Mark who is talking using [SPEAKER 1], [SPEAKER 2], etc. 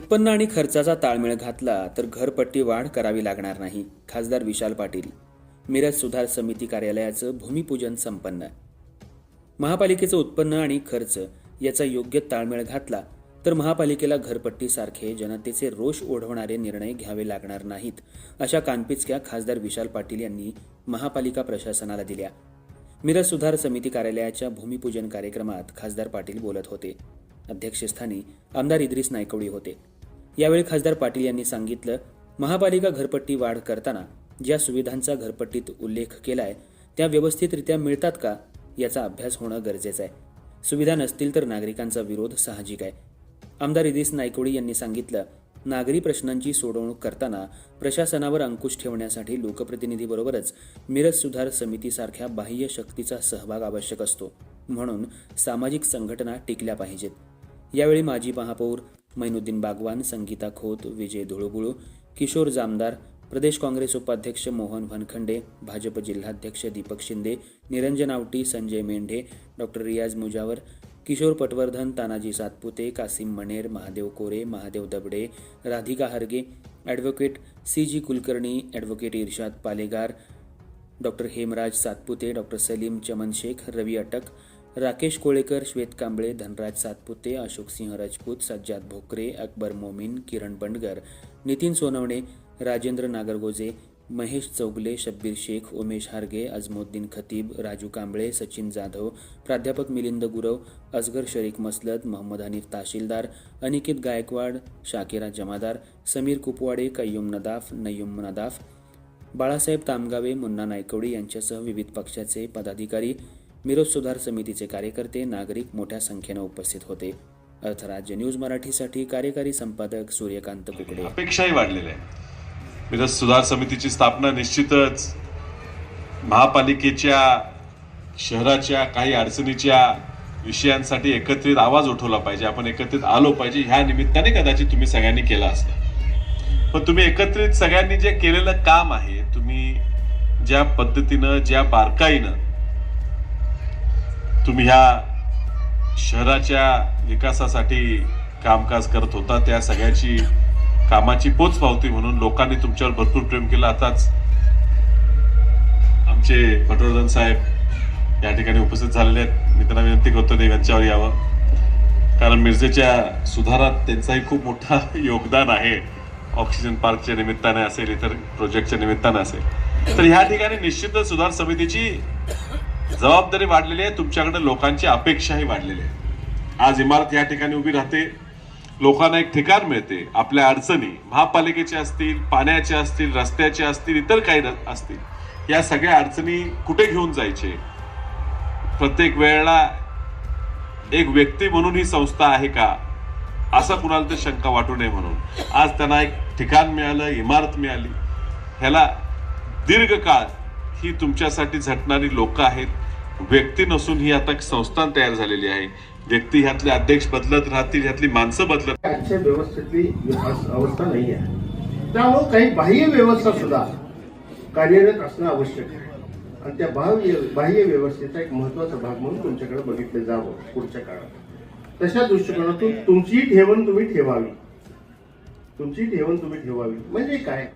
[SPEAKER 1] उत्पन्न आणि खर्चाचा ताळमेळ घातला तर घरपट्टी वाढ करावी लागणार नाही खासदार विशाल पाटील. मिरज सुधार समिती कार्यालयाचं भूमिपूजन संपन्न. महापालिकेचं उत्पन्न आणि खर्च याचा योग्य ताळमेळ घातला तर महापालिकेला घरपट्टीसारखे जनतेचे रोष ओढवणारे निर्णय घ्यावे लागणार नाहीत अशा कानपिचक्या खासदार विशाल पाटील यांनी महापालिका प्रशासनाला दिल्या. मिरज सुधार समिती कार्यालयाच्या भूमिपूजन कार्यक्रमात खासदार पाटील बोलत होते. अध्यक्षस्थानी आमदार इद्रिस नायकवडी होते. यावेळी खासदार पाटील यांनी सांगितलं महापालिका घरपट्टी वाढ करताना ज्या सुविधांचा घरपट्टीत उल्लेख केलाय त्या व्यवस्थितरित्या मिळतात का याचा अभ्यास होणं गरजेचं आहे. सुविधा नसतील तर नागरिकांचा विरोध साहजिक आहे. आमदार इदिस नायकोडी यांनी सांगितलं नागरी प्रश्नांची सोडवणूक करताना प्रशासनावर अंकुश ठेवण्यासाठी लोकप्रतिनिधीबरोबरच मिरज सुधार समितीसारख्या बाह्य शक्तीचा सहभाग आवश्यक असतो म्हणून सामाजिक संघटना टिकल्या पाहिजेत. यावेळी माजी महापौर मैनुद्दीन बागवान संगीता खोत विजय धुळबुळू किशोर जामदार प्रदेश काँग्रेस उपाध्यक्ष मोहन भनखंडे भाजप जिल्हाध्यक्ष Deepak Shinde Niranjan Awati Sanjay Mendhe doctor Riyaz Mujawar Kishor Patwardhan Tanaji Satpute Kasim Maner Mahadev Kore Mahadev Dabade Radhika Harge advocate C G Kulkarni advocate Irshad Palegar doctor Hemraj Satpute doctor Salim Chaman Shaikh Ravi Atak Rakesh Kolekar श्वेत कांबळे धनराज सातपुते अशोक सिंह राजपूत सज्जाद भोकरे अकबर मोमीन किरण बंडगर नितीन सोनवणे राजेंद्र नागरगोजे महेश चौगले शब्बीर शेख उमेश हारगे अजमुद्दीन खतीब राजू कांबळे सचिन जाधव प्राध्यापक मिलिंद गुरव असगर शरीक मसलत मोहम्मद हनीफ तहसीलदार अनिकेत गायकवाड शाकिरा जमादार समीर कुपवाडे कय्यूम नदाफ नय्यूम नदाफ बाळासाहेब तामगावे मुन्ना नायकवडी यांच्यासह विविध पक्षाचे पदाधिकारी मिरोज सुधार समितीचे कार्यकर्ते नागरिक मोठ्या संख्येनं उपस्थित होते. अर्थराज्य न्यूज मराठीसाठी कार्यकारी संपादक सूर्यकांत कुकडे.
[SPEAKER 2] अपेक्षाही वाढलेल्या आहे मिरज सुधार समितीची स्थापना निश्चितच महापालिकेच्या शहराच्या काही अडचणीच्या विषयांसाठी एकत्रित आवाज उठवला पाहिजे. आपण एकत्रित आलो पाहिजे. ह्या निमित्ताने कदाचित तुम्ही सगळ्यांनी केला असता. पण तुम्ही एकत्रित सगळ्यांनी जे केलेलं काम आहे तुम्ही ज्या पद्धतीनं ज्या बारकाईनं तुम्ही ह्या शहराच्या विकासासाठी कामकाज करत होता त्या सगळ्याची कामाची पोच पावती म्हणून लोकांनी तुमच्यावर भरपूर प्रेम केलं. आताच आमचे पटवर्धन साहेब या ठिकाणी उपस्थित झालेले आहेत. मी त्यांना विनंती करतो ते यांच्यावर यावं. कारण मिरजेच्या सुधारात त्यांचाही खूप मोठा योगदान आहे. ऑक्सिजन पार्कच्या निमित्ताने असेल इतर प्रोजेक्टच्या निमित्ताने असेल. तर ह्या ठिकाणी निश्चितच सुधार समितीची जबाबदारी वाढलेली आहे तुमच्याकडे लोकांची अपेक्षाही वाढलेली आहे. आज इमारत या ठिकाणी उभी राहते लोकांना एक ठिकाण मिळते आपल्या अडचणी महापालिकेच्या असतील पाण्याच्या असतील रस्त्याच्या असतील इतर काही र- असतील या सगळ्या अडचणी कुठे घेऊन जायचे? प्रत्येक वेळेला एक व्यक्ती म्हणून ही संस्था आहे का? असं कुणाला तर शंका वाटू नये म्हणून. आज त्यांना एक ठिकाण मिळालं इमारत मिळाली. ह्याला दीर्घकाळ ही तुमच्यासाठी झटणारी लोक आहेत. व्यक्ती नसून ही आता एक संस्थान तयार झालेली आहे. व्यक्ती ह्यातले अध्यक्ष बदलत राहतील ह्यातली माणसं बदलत
[SPEAKER 3] आजच्या व्यवस्थेतली अवस्था नाही आहे त्यामुळे काही बाह्य व्यवस्था सुद्धा कार्यरत असणं आवश्यक आहे. आणि त्या बाह्य बाह्य व्यवस्थेचा एक महत्त्वाचा भाग म्हणून तुमच्याकडे बघितलं जावं पुढच्या काळात. तशा दृष्टिकोनातून तुमची ठेवण तुम्ही ठेवावी. तुमची ठेवण तुम्ही ठेवावी. म्हणजे काय?